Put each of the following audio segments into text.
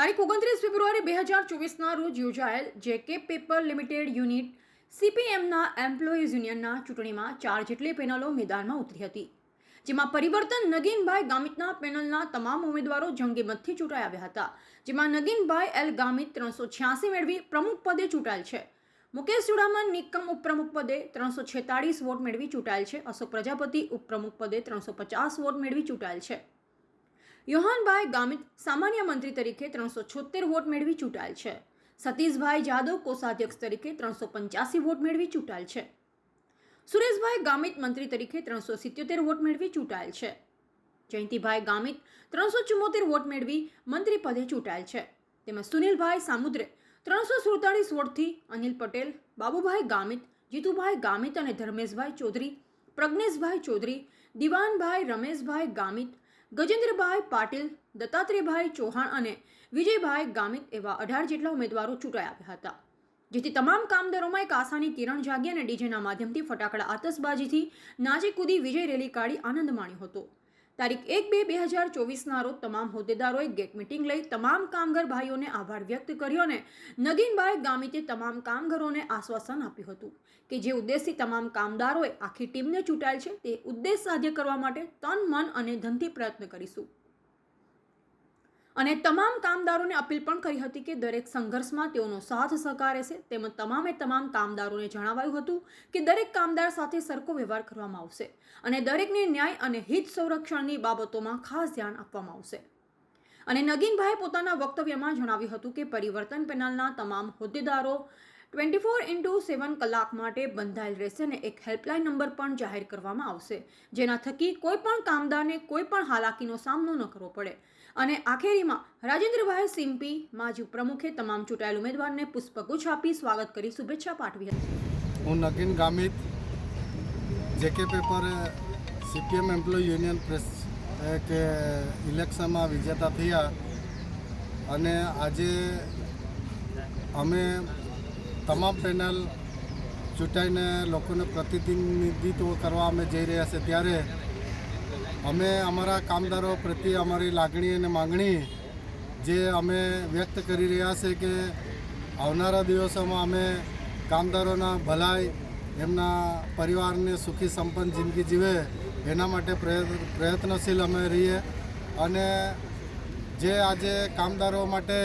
તારીખ ઓગણત્રીસ ફેબ્રુઆરી બે હજાર ચોવીસના રોજ યોજાયેલ જેકે પેપર લિમિટેડ યુનિટ સીપીએમના એમ્પ્લોઈઝ યુનિયનના ચૂંટણીમાં ચાર જેટલી પેનલો મેદાનમાં ઉતરી હતી, જેમાં પરિવર્તન નગીનભાઈ ગામિતના પેનલના તમામ ઉમેદવારો જંગી ચૂંટાઈ આવ્યા હતા, જેમાં નગીનભાઈ એલ ગામિત ત્રણસો છ્યાસી મેળવી પ્રમુખ પદે ચૂંટાયેલ છે. મુકેશ ચુડામણ નિકમ ઉપપ્રમુખ પદે ત્રણસો છેતાળીસ વોટ મેળવી ચૂંટાયેલ છે. અશોક પ્રજાપતિ ઉપપ્રમુખ પદે ત્રણસો પચાસ વોટ મેળવી ચૂંટાયેલ છે. યોહાનભાઈ ગામિત સામાન્ય મંત્રી તરીકે ત્રણસો છોતેર વોટ મેળવી ચૂંટાયેલ છે. સતીશભાઈ જાદવ કોષાધ્યક્ષ તરીકે ત્રણસો પંચ્યાસી વોટ મેળવી ચૂંટાયેલ છે. સુરેશભાઈ ગામિત મંત્રી તરીકે ત્રણસો સિત્યોતેર વોટ મેળવી ચૂંટાયેલ છે. જયંતિભાઈ ગામિત ત્રણસો ચુમ્મોતેર વોટ મેળવી મંત્રી પદે ચૂંટાયેલ છે. તેમજ સુનિલભાઈ સામુદ્રે ત્રણસો સુડતાળીસ વોટથી અનિલ પટેલ, બાબુભાઈ ગામિત, જીતુભાઈ ગામિત અને ધર્મેશભાઈ ચૌધરી, પ્રજ્ઞેશભાઈ ચૌધરી, દિવાનભાઈ રમેશભાઈ ગામિત ગજેન્દ્રભાઈ પાટીલ, દત્તાત્રેયભાઈ ચૌહાણ અને વિજયભાઈ ગામિત એવા અઢાર જેટલા ઉમેદવારો ચૂંટાઈ આવ્યા હતા, જેથી તમામ કામદારોમાં એક આશાની કિરણ જાગી અને ડીજેના માધ્યમથી ફટાકડા આતશબાજીથી નાજે કૂદી વિજય રેલી કાઢી આનંદ માણ્યો હતો. તારીખ એક બે બે હજાર ચોવીસના રોજ તમામ હોદ્દેદારોએ ગેટ મિટિંગ લઈ તમામ કામગર ભાઈઓને આભાર વ્યક્ત કર્યો અને નગીનભાઈ ગામિતે તમામ કામગરોને આશ્વાસન આપ્યું હતું કે જે ઉદ્દેશથી તમામ કામદારોએ આખી ટીમને ચૂંટાયેલ છે તે ઉદ્દેશ સાધ્ય કરવા માટે તન, મન અને ધનથી પ્રયત્ન કરીશું. અને તમામ કામદારોને અપીલ પણ કરી હતી કે દરેક સંઘર્ષમાં તેઓનો સાથ સહકાર છે. તેમજ તમામે તમામ કામદારોને જણાવાયું હતું કે દરેક કામદાર સાથે સરખો વ્યવહાર કરવામાં આવશે અને દરેકને ન્યાય અને હિત સંરક્ષણની બાબતોમાં ખાસ ધ્યાન આપવામાં આવશે. અને નગીનભાઈએ પોતાના વક્તવ્યમાં જણાવ્યું હતું કે પરિવર્તન પેનલના તમામ હોદ્દેદારો ટ્વેન્ટી ફોર ઇન્ટુ સેવન કલાક માટે બંધાયેલ રહેશે અને એક હેલ્પલાઇન નંબર પણ જાહેર કરવામાં આવશે, જેના થકી કોઈ પણ કામદારને કોઈ પણ હાલાકીનો સામનો ન કરવો પડે. અને આખેરીમાં રાજેન્દ્રભાઈ સિમ્પી માજી પ્રમુખે તમામ ચૂંટાયેલ ઉમેદવારને પુષ્પગુચ્છ આપી સ્વાગત કરી શુભેચ્છા પાઠવી હતી. હું Nagin Gamit, JK paper CPM employee union press કે ઇલેક્શનમાં વિજેતા થયા. અને આજે અમે તમામ પેનલ ચૂંટાઈને લોકોને પ્રતિનિધિત્વ કરવા અમે જઈ રહ્યા છે ત્યારે અમે અમારા કામદારો પ્રત્યે અમારી લાગણી અને માગણી જે અમે વ્યક્ત કરી રહ્યા છે કે આવનારા દિવસોમાં અમે કામદારોના ભલાઈ, એમના પરિવારને સુખી સંપન્ન જિંદગી જીવે, એના માટે પ્રયત્ન, પ્રયત્નશીલ અમે રહીએ. અને જે આજે કામદારો માટે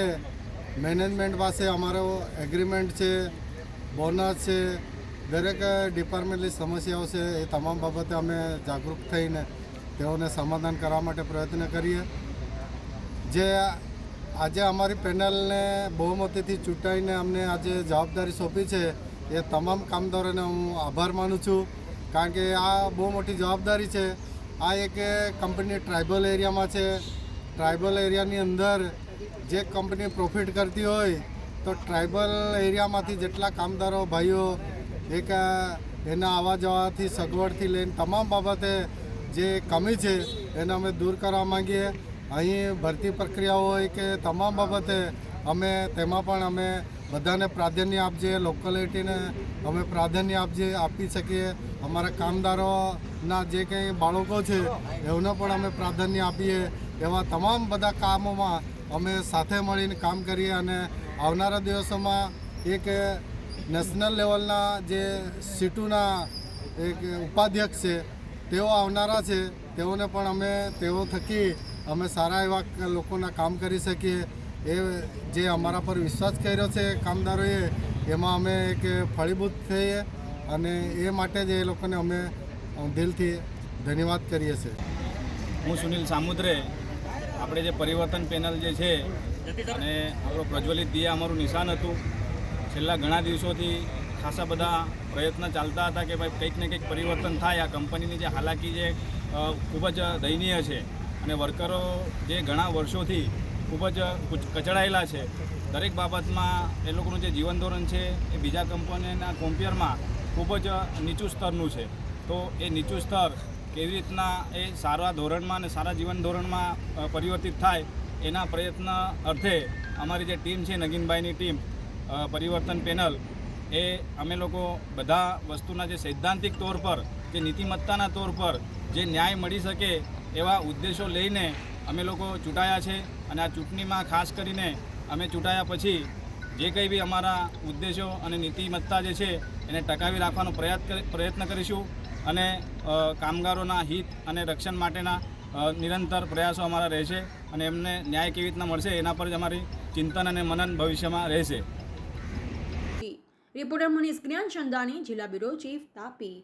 મેનેજમેન્ટ પાસે અમારો એગ્રીમેન્ટ છે, બોનસ છે, દરેક ડિપાર્ટમેન્ટની સમસ્યાઓ છે, એ તમામ બાબતે અમે જાગૃત થઈને તેઓને સમાધાન કરવા માટે પ્રયત્ન કરીએ. જે આજે અમારી પેનલને બહુમતીથી ચૂંટાઈને અમને આજે જવાબદારી સોંપી છે, એ તમામ કામદારોને હું આભાર માનું છું. કારણ કે આ બહુ મોટી જવાબદારી છે. આ એક કંપની ટ્રાઇબલ એરિયામાં છે. ટ્રાઇબલ એરિયાની અંદર જે કંપની પ્રોફિટ કરતી હોય, તો ટ્રાઇબલ એરિયામાંથી જેટલા કામદારો, ભાઈઓ એક એના આવવા જવાથી સગવડથી લઈને તમામ બાબતે જે કમી છે, એને અમે દૂર કરવા માંગીએ. અહીં ભરતી પ્રક્રિયા હોય કે તમામ બાબતે અમે તેમાં પણ અમે બધાને પ્રાધાન્ય આપજે લોકેલિટીને અમે પ્રાધાન્ય આપજે, આપી શકીએ. અમારા કામદારોના જે કંઈ બાળકો છે એમને પણ અમે પ્રાધાન્ય આપીએ. એવા તમામ બધા કામોમાં અમે સાથે મળીને કામ કરીએ અને આવનારા દિવસોમાં એક નેશનલ લેવલના જે સીટુના એક ઉપાધ્યક્ષ છે તેઓ આવનારા છે, તેઓને પણ અમે, તેઓ થકી અમે સારા એવા લોકોના કામ કરી શકીએ. એ જે અમારા પર વિશ્વાસ કર્યો છે કામદારોએ, એમાં અમે એક ફળીભૂત થઈએ અને એ માટે જ એ લોકોને અમે દિલથી ધન્યવાદ કરીએ છીએ. હું સુનિલ સામુદ્રે, આપણે જે પરિવર્તન પેનલ જે છે, અને આપણો પ્રજ્વલિત દિયા અમારું નિશાન હતું. છેલ્લા ઘણા દિવસોથી ખાસા બધા પ્રયત્ન ચાલતા હતા કે ભાઈ કંઈક ને કંઈક પરિવર્તન થાય. આ કંપનીની જે હાલાકી જે ખૂબ જ દયનીય છે અને વર્કરો જે ઘણા વર્ષોથી ખૂબ જ કુચ- કચડાયેલા છે. દરેક બાબતમાં એ લોકોનું જે જીવન ધોરણ છે એ બીજા કંપનીના કોમ્પિયરમાં ખૂબ જ નીચું સ્તરનું છે. તો એ નીચું સ્તર કેવી રીતના એ સારા ધોરણમાં અને સારા જીવન ધોરણમાં પરિવર્તિત થાય એના પ્રયત્ન અર્થે અમારી જે ટીમ છે, નગીનભાઈની ટીમ પરિવર્તન પેનલ એ અમે લોકો બધા વસ્તુના જે સૈદ્ધાંતિક તौर પર, જે નીતિમત્તાના તौर પર જે ન્યાય મળી શકે એવા ઉદ્દેશો લઈને અમે લોકો ચૂંટાયા છે અને આ ચૂંટણીમાં ખાસ કરીને અમે ચૂંટાયા પછી જે કંઈ બી અમારા ઉદ્દેશો અને નીતિમત્તા જે છે એને ટકાવી રાખવાનો પ્રયત્ન પ્રયત્ન કરીશું અને કામગારોના હિત અને રક્ષણ માટેના નિરંતર પ્રયાસો અમારા રહેશે અને એમને ન્યાય કેવી રીતના મળશે એના પર જ અમારી ચિંતન અને મનન ભવિષ્યમાં રહેશે. રિપોર્ટર મનીષ જ્ઞાન ચંદાની જિલ્લા બ્યુરો ચીફ તાપી